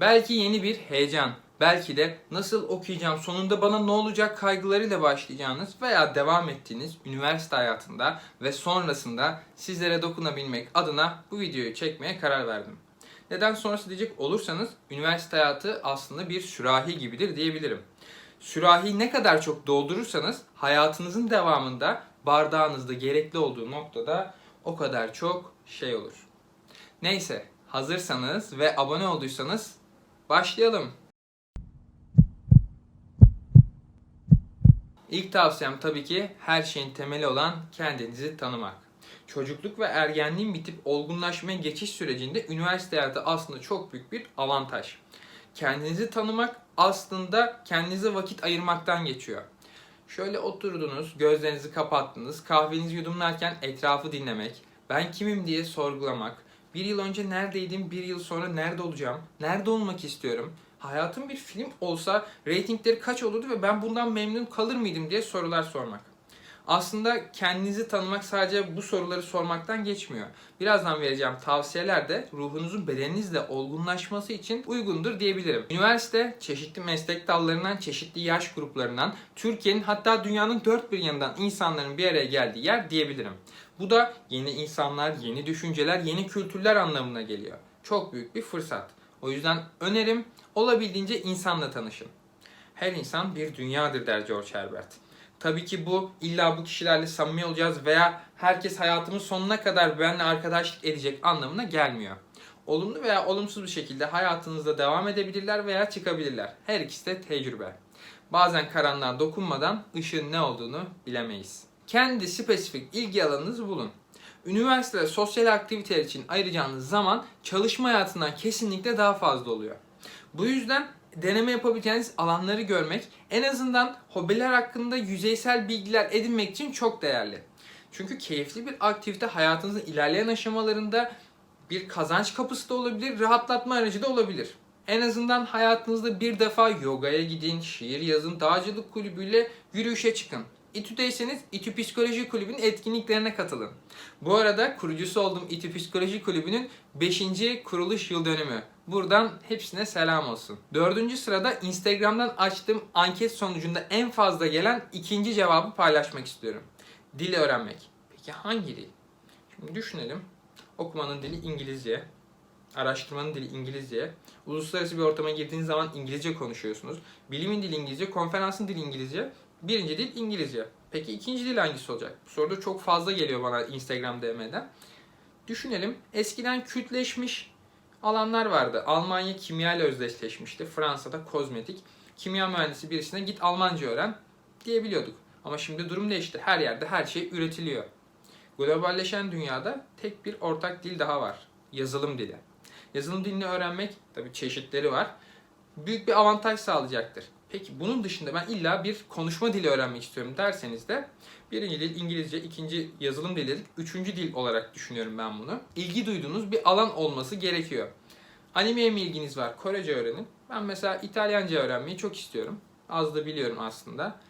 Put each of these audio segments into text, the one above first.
Belki yeni bir heyecan, belki de nasıl okuyacağım, sonunda bana ne olacak kaygılarıyla başlayacağınız veya devam ettiğiniz üniversite hayatında ve sonrasında sizlere dokunabilmek adına bu videoyu çekmeye karar verdim. Neden sonrası diyecek olursanız üniversite hayatı aslında bir sürahi gibidir diyebilirim. Sürahi ne kadar çok doldurursanız hayatınızın devamında bardağınızda gerekli olduğu noktada o kadar çok şey olur. Neyse hazırsanız ve abone olduysanız başlayalım. İlk tavsiyem tabii ki her şeyin temeli olan kendinizi tanımak. Çocukluk ve ergenliğin bitip olgunlaşmaya geçiş sürecinde üniversite hayatı aslında çok büyük bir avantaj. Kendinizi tanımak aslında kendinize vakit ayırmaktan geçiyor. Şöyle oturdunuz, gözlerinizi kapattınız, kahvenizi yudumlarken etrafı dinlemek, ben kimim diye sorgulamak, bir yıl önce neredeydim, bir yıl sonra nerede olacağım, nerede olmak istiyorum, hayatım bir film olsa reytingleri kaç olurdu ve ben bundan memnun kalır mıydım diye sorular sormak. Aslında kendinizi tanımak sadece bu soruları sormaktan geçmiyor. Birazdan vereceğim tavsiyeler de ruhunuzun bedeninizle olgunlaşması için uygundur diyebilirim. Üniversite çeşitli meslek dallarından, çeşitli yaş gruplarından, Türkiye'nin hatta dünyanın dört bir yanından insanların bir araya geldiği yer diyebilirim. Bu da yeni insanlar, yeni düşünceler, yeni kültürler anlamına geliyor. Çok büyük bir fırsat. O yüzden önerim olabildiğince insanla tanışın. Her insan bir dünyadır der George Herbert. Tabii ki bu illa bu kişilerle samimi olacağız veya herkes hayatımın sonuna kadar benimle arkadaşlık edecek anlamına gelmiyor. Olumlu veya olumsuz bir şekilde hayatınızda devam edebilirler veya çıkabilirler. Her ikisi de tecrübe. Bazen karanlığa dokunmadan ışığın ne olduğunu bilemeyiz. Kendi spesifik ilgi alanınızı bulun. Üniversitede sosyal aktiviteler için ayıracağınız zaman çalışma hayatından kesinlikle daha fazla oluyor. Bu yüzden deneme yapabileceğiniz alanları görmek en azından hobiler hakkında yüzeysel bilgiler edinmek için çok değerli. Çünkü keyifli bir aktivite hayatınızın ilerleyen aşamalarında bir kazanç kapısı da olabilir, rahatlatma aracı da olabilir. En azından hayatınızda bir defa yogaya gidin, şiir yazın, dağcılık kulübüyle yürüyüşe çıkın. İTÜ'deyseniz İTÜ Psikoloji Kulübü'nün etkinliklerine katılın. Bu arada kurucusu olduğum İTÜ Psikoloji Kulübü'nün 5. kuruluş yıl dönümü. Buradan hepsine selam olsun. Dördüncü sırada Instagram'dan açtığım anket sonucunda en fazla gelen ikinci cevabı paylaşmak istiyorum. Dil öğrenmek. Peki hangi dil? Şimdi düşünelim. Okumanın dili İngilizce. Araştırmanın dili İngilizce. Uluslararası bir ortama girdiğiniz zaman İngilizce konuşuyorsunuz. Bilimin dili İngilizce, konferansın dili İngilizce. Birinci dil İngilizce. Peki ikinci dil hangisi olacak? Bu soruda çok fazla geliyor bana Instagram DM'den. Düşünelim. Eskiden kültleşmiş alanlar vardı. Almanya kimya ile özdeşleşmişti. Fransa'da kozmetik. Kimya mühendisi birisine git Almanca öğren diyebiliyorduk. Ama şimdi durum değişti. Her yerde her şey üretiliyor. Globalleşen dünyada tek bir ortak dil daha var. Yazılım dili. Yazılım dilini öğrenmek tabii çeşitleri var. Büyük bir avantaj sağlayacaktır. Peki bunun dışında ben illa bir konuşma dili öğrenmek istiyorum derseniz de birinci dil İngilizce, ikinci yazılım dili üçüncü dil olarak düşünüyorum ben bunu. İlgi duyduğunuz bir alan olması gerekiyor. Animeye mi ilginiz var? Korece öğrenin. Ben mesela İtalyanca öğrenmeyi çok istiyorum. Az da biliyorum aslında.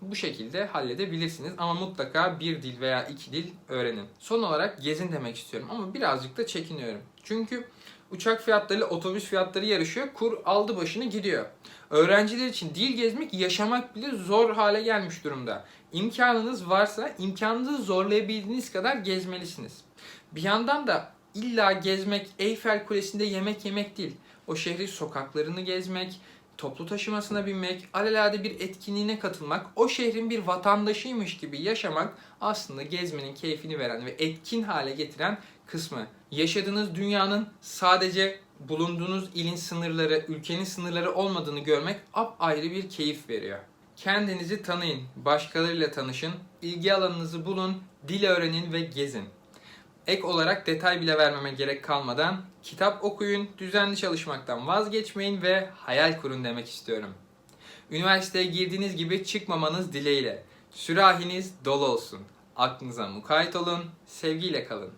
Bu şekilde halledebilirsiniz ama mutlaka bir dil veya iki dil öğrenin. Son olarak gezin demek istiyorum ama birazcık da çekiniyorum. Çünkü uçak fiyatları, otobüs fiyatları yarışıyor. Kur aldı başını gidiyor. Öğrenciler için dil gezmek, yaşamak bile zor hale gelmiş durumda. İmkanınız varsa imkanınızı zorlayabildiğiniz kadar gezmelisiniz. Bir yandan da illa gezmek, Eyfel Kulesi'nde yemek yemek değil. O şehrin sokaklarını gezmek, toplu taşımasına binmek, alelade bir etkinliğine katılmak, o şehrin bir vatandaşıymış gibi yaşamak aslında gezmenin keyfini veren ve etkin hale getiren kısmı. Yaşadığınız dünyanın sadece bulunduğunuz ilin sınırları, ülkenin sınırları olmadığını görmek ayrı bir keyif veriyor. Kendinizi tanıyın, başkalarıyla tanışın, ilgi alanınızı bulun, dil öğrenin ve gezin. Ek olarak detay bile vermeme gerek kalmadan kitap okuyun, düzenli çalışmaktan vazgeçmeyin ve hayal kurun demek istiyorum. Üniversiteye girdiğiniz gibi çıkmamanız dileğiyle. Sürahiniz dolu olsun. Aklınıza mukayyet olun, sevgiyle kalın.